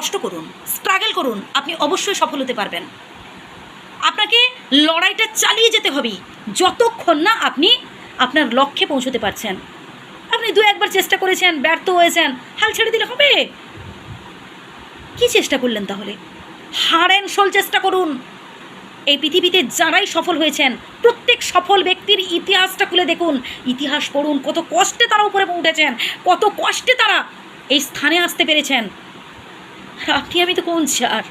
কষ্ট করুন স্ট্রাগল করুন, আপনি অবশ্যই সফল হতে পারবেন। আপনাকে লড়াইটা চালিয়ে যেতে হবে, যতক্ষণ না আপনি আপনার লক্ষ্যে পৌঁছতে পারছেন। আপনি দু একবার চেষ্টা করেছেন, ব্যর্থ হয়েছেন, হাল ছেড়ে দিলে হবে? কি চেষ্টা করলেন তাহলে? হারেন সল চেষ্টা করুন। এই পৃথিবীতে যারাই সফল হয়েছেন, প্রত্যেক সফল ব্যক্তির ইতিহাসটা খুলে দেখুন। ইতিহাস পড়ুন, কত কষ্টে তারা উপরে উঠেছেন, কত কষ্টে তারা এই স্থানে আসতে পেরেছেন। আর আপনি আমি তো কোন চার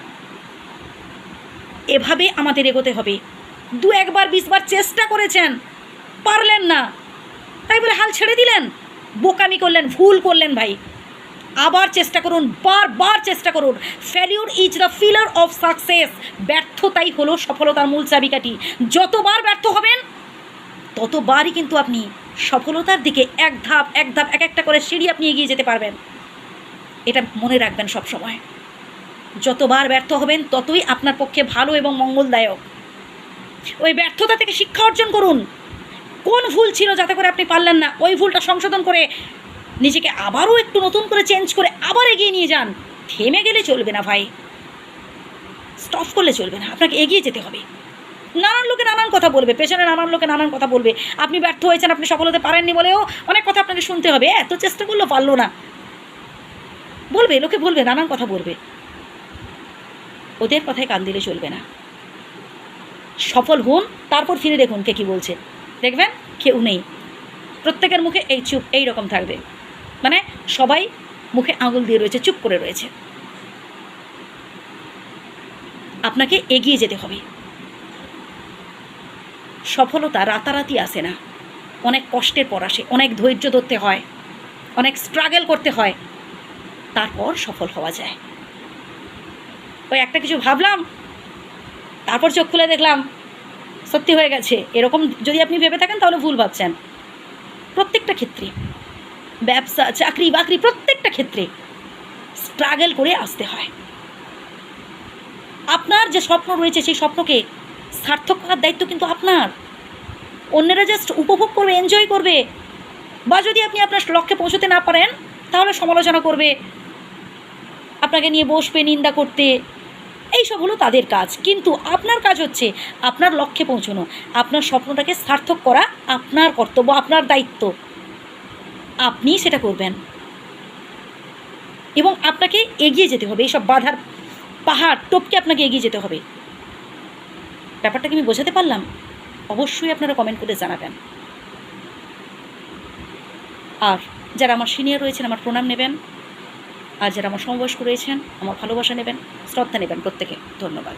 এভাবে আমাদের এগোতে হবে। দু একবার বিশবার চেষ্টা করেছেন, পারলেন না। তাই বলে হাল ছেড়ে দিলেন? বোকামি করলেন, ভুল করলেন ভাই। আবার চেষ্টা করুন, বারবার চেষ্টা করুন। Failure is the pillar of success ব্যর্থতাই হলো সফলতার মূল চাবিকাঠি। যতবার ব্যর্থ হবেন, ততবারই কিন্তু আপনি সফলতার দিকে এক ধাপ এক ধাপ, এক একটা করে সিঁড়ি আপনি এগিয়ে যেতে পারবেন। এটা মনে রাখবেন সব সময় যতবার ব্যর্থ হবেন, ততই আপনার পক্ষে ভালো এবং মঙ্গলদায়ক। ওই ব্যর্থতা থেকে শিক্ষা অর্জন করুন। কোন ভুল ছিল যাতে করে আপনি পারলেন না, ওই ভুলটা সংশোধন করে নিজেকে আবারও একটু নতুন করে চেঞ্জ করে আবার এগিয়ে নিয়ে যান। থেমে গেলে চলবে না ভাই। স্টপ করলে চলবে না, আপনাকে এগিয়ে যেতে হবে। নানান লোকে নানান কথা বলবে, পেছনে নানান লোকে নানান কথা বলবে। আপনি ব্যর্থ হয়েছেন, আপনি সফল হতে পারেননি বলেও অনেক কথা আপনাকে শুনতে হবে। এত চেষ্টা করলেও পারল না। বলবে, লোকে বলবে, নানান কথা বলবে। ওদের কথায় কান দিলে চলবে না। সফল হন, তারপর ফিরে দেখুন কে কী বলছে। দেখবেন কেউ নেই। প্রত্যেকের মুখে এই চুপ, এই রকম থাকবে। মানে সবাই মুখে আঙুল দিয়ে রয়েছে, চুপ করে রয়েছে। আপনাকে এগিয়ে যেতে হবে। সফলতা রাতারাতি আসে না। অনেক কষ্টের পর আসে, অনেক ধৈর্য ধরতে হয়, অনেক স্ট্রাগল করতে হয়। তারপর সফল হওয়া যায়। ওই একটা কিছু ভাবলাম, তারপর চোখ খুলে দেখলাম, সত্যি হয়ে গেছে। এরকম যদি আপনি ভেবে থাকেন তাহলে ভুল ভাবছেন। প্রত্যেকটা ক্ষেত্রে, ব্যবসা, চাকরি, বাকরি, প্রত্যেকটা ক্ষেত্রে স্ট্রাগল করে আসতে হয়। আপনার যে স্বপ্ন রয়েছে, সেই স্বপ্নকে সার্থক করার দায়িত্ব কিন্তু আপনার। অন্যেরা জাস্ট উপভোগ করবে এনজয় করবে। বা যদি আপনি আপনার লক্ষ্যে পৌঁছতে না পারেন, তাহলে সমালোচনা করবে। আপনাকে নিয়ে বসবে নিন্দা করতে। এইসব হলো তাদের কাজ। কিন্তু আপনার কাজ হচ্ছে আপনার লক্ষ্যে পৌঁছানো। আপনার স্বপ্নটাকে সার্থক করা আপনার কর্তব্য, আপনার দায়িত্ব। আপনি সেটা করবেন। এবং আপনাকে এগিয়ে যেতে হবে। এইসব বাধার পাহাড়, টপকে আপনাকে এগিয়ে যেতে হবে। ব্যাপারটাকে আমি বোঝাতে পারলাম? অবশ্যই আপনারা কমেন্ট করে জানাবেন। আর যারা আমার সিনিয়র রয়েছেন, আমার প্রণাম নেবেন। আর যারা আমার সমবয়স্ক রয়েছেন আমার ভালোবাসা নেবেন শ্রদ্ধা নেবেন প্রত্যেকে। ধন্যবাদ।